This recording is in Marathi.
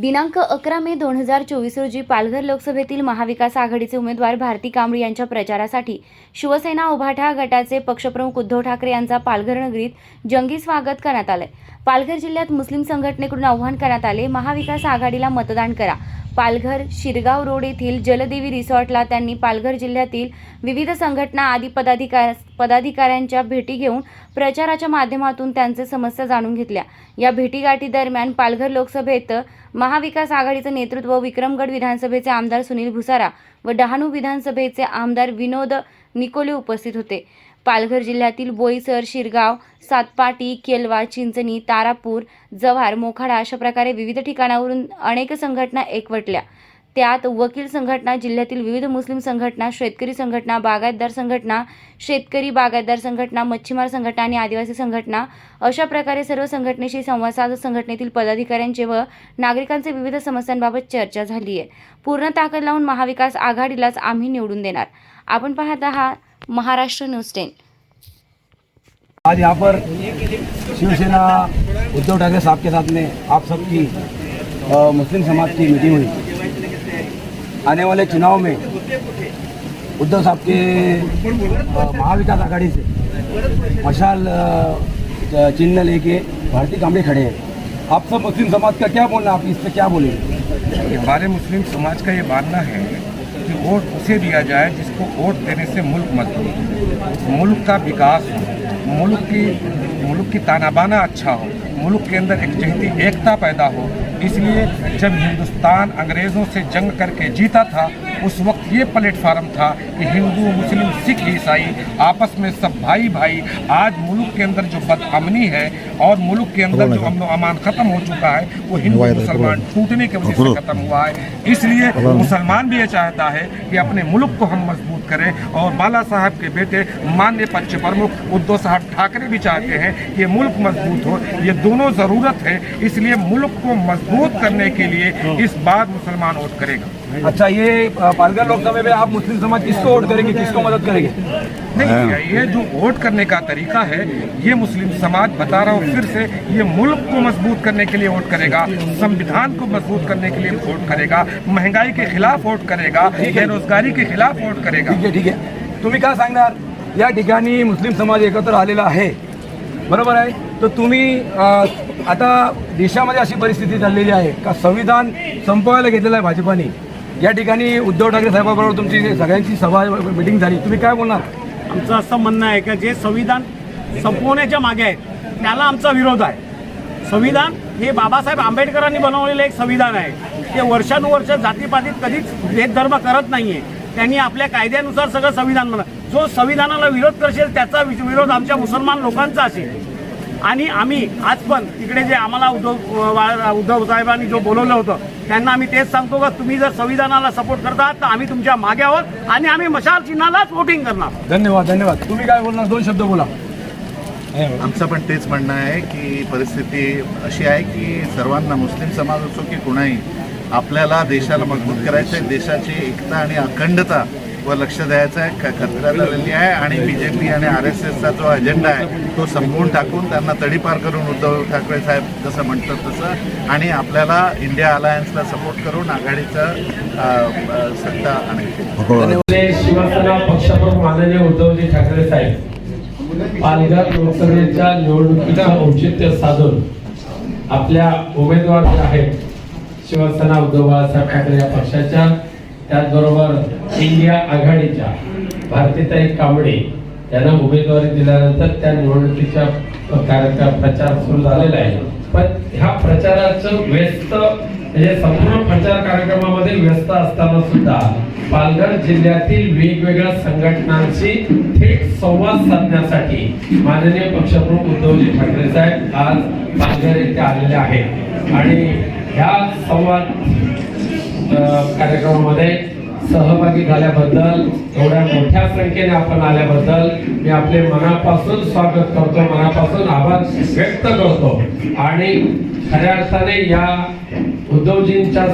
दिनांक अकरा मे दोन हजार चोवीस रोजी पालघर लोकसभेतील महाविकास आघाडीचे उमेदवार भारती कांबळी यांच्या प्रचारासाठी शिवसेना उभाठा गटाचे पक्षप्रमुख उद्धव ठाकरे यांचा पालघर नगरीत जंगी स्वागत करण्यात आलंय. पालघर जिल्ह्यात मुस्लिम संघटनेकडून आवाहन करण्यात आले. महाविकास आघाडीला मतदान करा. पालघर शिरगाव रोड येथील जलदेवी रिसॉर्टला त्यांनी पालघर जिल्ह्यातील विविध संघटना आदी पदाधिकार पदाधिकाऱ्यांच्या भेटी घेऊन प्रचाराच्या माध्यमातून त्यांचे समस्या जाणून घेतल्या. या भेटीगाठी दरम्यान पालघर लोकसभेत महाविकास आघाडीचं नेतृत्व विक्रमगड विधानसभेचे आमदार सुनील भुसारा व डहाणू विधानसभेचे आमदार विनोद निकोले उपस्थित होते. पालघर जिल्ह्यातील बोईसर शिरगाव सातपाटी केलवा चिंचणी तारापूर जव्हार मोखाडा अशा प्रकारे विविध ठिकाणावरून अनेक संघटना एकवटल्या. त्यात वकील संघटना जिल्ह्यातील विविध मुस्लिम संघटना शेतकरी संघटना बागायतदार संघटना शेतकरी बागायतदार संघटना मच्छीमार संघटना आणि आदिवासी संघटना अशा प्रकारे सर्व संघटनेशी संवाद साधत संघटनेतील पदाधिकाऱ्यांचे व नागरिकांचे विविध समस्यांबाबत चर्चा झाली आहे पूर्ण ताकद लावून महाविकास आघाडीलाच आम्ही निवडून देणार. आपण पाहत आहात महाराष्ट्र न्यूज़ टेन. आज यहाँ पर शिवसेना उद्धव ठाकरे साहब के साथ में आप सबकी मुस्लिम समाज की मीटिंग हुई। आने वाले चुनाव में उद्धव साहब के महाविकास आघाड़ी से मशाल चिन्ह लेके भारतीय कामड़े खड़े हैं। आप सब मुस्लिम समाज का क्या बोलना आप इस पर क्या बोलेंगे? हमारे मुस्लिम समाज का ये मानना है कि वोट उसे दिया जाए जिसको वोट देने से मुल्क मजबूत हो। मुल्क का विकास हो। मुल्क की मुल्क की तानाबाना अच्छा हो। मुल्क के अंदर एक जहती एकता पैदा हो। इसलिए जब हिंदुस्तान अंग्रेज़ों से जंग करके जीता था उस वक्त ये प्लेटफार्म था कि हिंदू मुस्लिम सिख ईसाई आपस में सब भाई भाई आज मुल्क के अंदर जो बदअमनी है और मुल्क के अंदर जो अमन अमान ख़त्म हो चुका है वो हिंदू मुसलमान टूटने की वजह से ख़त्म हुआ है। इसलिए मुसलमान भी ये चाहता है कि अपने मुल्क को हम मज़बूत करें और बाला साहब के बेटे मान्य पक्ष प्रमुख उद्धव साहब ठाकरे भी चाहते हैं कि ये मुल्क मज़बूत हो। ये दोनों ज़रूरत है इसलिए मुल्क को मज़बूत करने के लिए इस बार मुसलमान वोट करेगा। अच्छा ये पालघर लोकसभा में आप मुस्लिम समाज किसको वोट करेंगे किसको मदद करेंगे? नहीं ये जो वोट करने का तरीका है ये मुस्लिम समाज बता रहा हूँ फिर से ये मुल्क को मज़बूत करने के लिए वोट करेगा संविधान को मज़बूत करने के लिए वोट करेगा महँगाई के खिलाफ वोट करेगा बेरोजगारी के खिलाफ वोट करेगा। ठीक आहे ठीक आहे तुम्ही काय सांगणार? या ठिकाणी मुस्लिम समाज एकत्र आलेला आहे. बरोबर आहे? तर तुम्ही आता देशामध्ये अशी परिस्थिती चाललेली आहे का? संविधान संपवायला घेतलेलं आहे भाजपाने. या ठिकाणी उद्धव ठाकरे साहेबाबरोबर तुमची सगळ्यांची सभा मिटिंग झाली. तुम्ही काय बोलणार? आमचं असं म्हणणं आहे का जे संविधान संपवण्याच्या मागे आहेत त्याला आमचा विरोध आहे. संविधान हे बाबासाहेब आंबेडकरांनी बनवलेलं एक संविधान आहे. ते वर्षानुवर्ष जातीपातीत कधीच भेदधर्म करत नाही आहे त्यांनी आपल्या कायद्यानुसार सगळं संविधान बनवलं जो संविधानाला विरोध करशील त्याचा विरोध आमच्या मुसलमान लोकांचा असेल. आणि आम्ही आज पण तिकडे जे आम्हाला उद्धव उद्धव साहेबांनी जो बोलवलं होतं त्यांना आम्ही तेच सांगतो का तुम्ही जर संविधानाला सपोर्ट करता तर आम्ही तुमच्या मागे आहोत आणि आम्ही मशाल चिन्हालाच वोटिंग करणार. धन्यवाद धन्यवाद. तुम्ही काय बोलणार? दोन शब्द बोला. आमचं पण तेच म्हणणं आहे की परिस्थिती अशी आहे की सर्वांना मुस्लिम समाज असो की कुणाही आपल्याला देशाला मजबूत करायचं आहे देशाची एकता आणि अखंडता व लक्ष द्यायचं आहे. क- करण्यात आलेली आहे आणि बी जे पी आणि आर एस एसचा जो अजेंडा आहे तो संपवून टाकून त्यांना तडीपार करून उद्धव ठाकरे साहेब जसं म्हणतात तसं आणि आपल्याला इंडिया अलायन्सला सपोर्ट करून आघाडीचं सत्ता आणायची शिवसेना पक्षप्रमुख माननीय उद्धवजी ठाकरे साहेब पालघर लोकसभेच्या निवडणुकीचं औचित्य साधून आपल्या उमेदवार जे आहेत शिवसेना उद्धव बाळासाहेब ठाकरे या पक्षाच्या त्याचबरोबर इंडिया आघाडीच्या भारतीताई कांबळे यांना उमेदवारी दिल्यानंतर त्या निवडणुकीच्या कार्यक्रम प्रचार सुरू झालेला आहे. पण ह्या प्रचाराचं व्यस्त म्हणजे संपूर्ण प्रचार कार्यक्रमामध्ये व्यस्त असताना सुद्धा पालघर जिल्ह्यातील वेगवेगळ्या संघटनांशी थेट संवाद साधण्यासाठी माननीय पक्षप्रमुख उद्धवजी ठाकरे साहेब आज पालघर येथे आलेले आहेत. आणि ह्या संवाद कार्यक्रमामध्ये सहभागी झाल्याबद्दल एवढ्या मोठ्या संख्येने आपण आल्याबद्दल मी आपले मनापासून स्वागत करतो मनापासून आभार व्यक्त करतो. आणि खऱ्या अर्थाने या उद्धवजींच्या